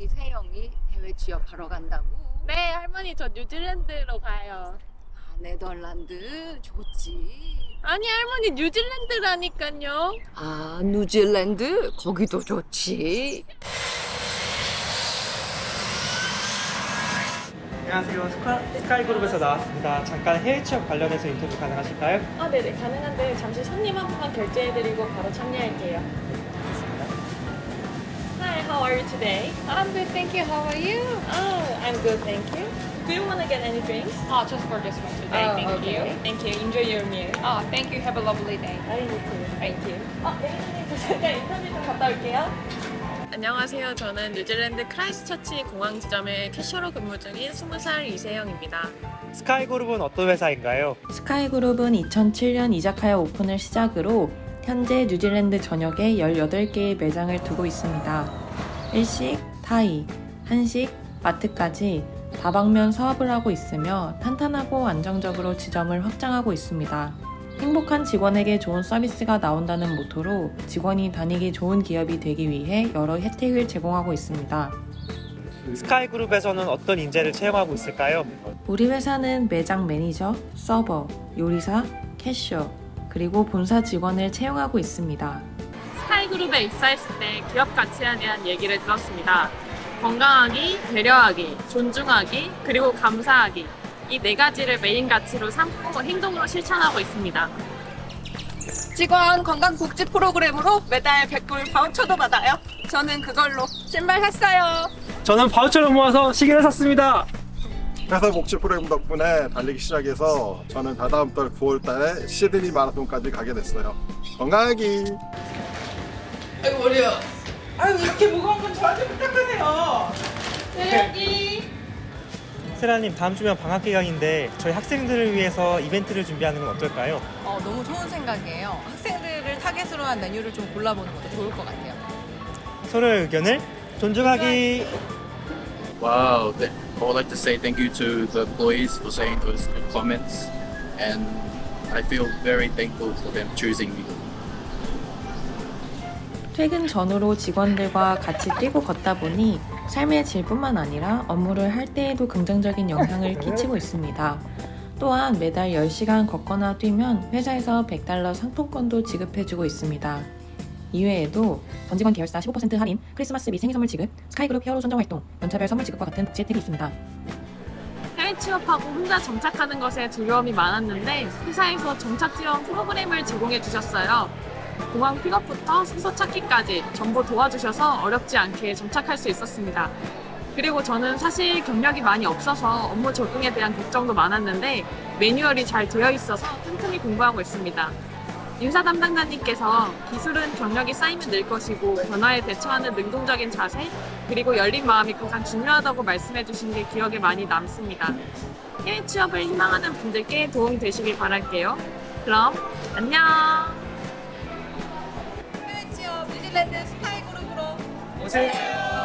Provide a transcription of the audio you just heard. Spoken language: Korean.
우리 세영이 해외 취업하러 간다고? 네, 할머니 저 뉴질랜드로 가요. 아, 네덜란드 좋지. 아니, 할머니 뉴질랜드라니까요. 아, 뉴질랜드 거기도 좋지. 안녕하세요. 스카, 스카이그룹에서 나왔습니다. 잠깐 해외 취업 관련해서 인터뷰 가능하실까요? 아, 네네, 가능한데 잠시 손님 한 분만 결제해드리고 바로 참여할게요. You today? I'm good, thank you. How are you? Oh, I'm good, thank you. Do you want to get any drinks? Oh, just for this one today. Oh, thank okay. you. Thank you. Enjoy your meal. Oh, thank you. Have a lovely day. I need to. Thank you. 어, 네, 잠깐 인터뷰 좀 갔다 올게요. 안녕하세요. 저는 뉴질랜드 크라이스처치 공항 지점에 캐셔로 근무 중인 20살 이세영입니다. 스카이그룹은 어떤 회사인가요? 스카이그룹은 2007년 이자카야 오픈을 시작으로 현재 뉴질랜드 전역에 18개의 매장을 두고 있습니다. 일식, 타이, 한식, 마트까지 다방면 사업을 하고 있으며 탄탄하고 안정적으로 지점을 확장하고 있습니다. 행복한 직원에게 좋은 서비스가 나온다는 모토로 직원이 다니기 좋은 기업이 되기 위해 여러 혜택을 제공하고 있습니다. 스카이그룹에서는 어떤 인재를 채용하고 있을까요? 우리 회사는 매장 매니저, 서버, 요리사, 캐셔, 그리고 본사 직원을 채용하고 있습니다. 스카이그룹에 입사했을 때 기업 가치에 대한 얘기를 들었습니다. 건강하기, 배려하기, 존중하기, 그리고 감사하기. 이 네 가지를 메인 가치로 삼고 행동으로 실천하고 있습니다. 직원 건강 복지 프로그램으로 매달 100불 바우처도 받아요. 저는 그걸로 신발 샀어요. 저는 바우처를 모아서 시계를 샀습니다. 회사 복지 프로그램 덕분에 달리기 시작해서 저는 다다음 달 9월 달에 시드니 마라톤까지 가게 됐어요. 건강하기! 아이고 머리야. 아유 이렇게 무거운 건 저한테 부탁하세요. 세라님 다음 주면 방학 기간인데 저희 학생들을 위해서 이벤트를 준비하는 건 어떨까요? 어, 너무 좋은 생각이에요. 학생들을 타겟으로 한 메뉴를 좀 골라보는 것도 좋을 것 같아요. 서로의 의견을 존중하기. Wow, th- I would like to say thank you to the employees for saying those good comments, and I feel very thankful for them choosing me. 퇴근 전후로 직원들과 같이 뛰고 걷다 보니 삶의 질뿐만 아니라 업무를 할 때에도 긍정적인 영향을 끼치고 있습니다. 또한 매달 10시간 걷거나 뛰면 회사에서 100달러 상품권도 지급해주고 있습니다. 이외에도 전 직원 계열사 15% 할인, 크리스마스 및 생일 선물 지급, 스카이그룹 히어로 선정 활동, 연차별 선물 지급과 같은 복지 혜택이 있습니다. 해외 취업하고 혼자 정착하는 것에 두려움이 많았는데 회사에서 정착 지원 프로그램을 제공해 주셨어요. 공항 픽업부터 숙소 찾기까지 전부 도와주셔서 어렵지 않게 정착할 수 있었습니다. 그리고 저는 사실 경력이 많이 없어서 업무 적응에 대한 걱정도 많았는데 매뉴얼이 잘 되어 있어서 틈틈이 공부하고 있습니다. 인사 담당자님께서 기술은 경력이 쌓이면 늘 것이고 변화에 대처하는 능동적인 자세 그리고 열린 마음이 가장 중요하다고 말씀해 주신 게 기억에 많이 남습니다. 해외 취업을 희망하는 분들께 도움이 되시길 바랄게요. 그럼 안녕! 뉴질랜드 스카이 그룹으로 오세요.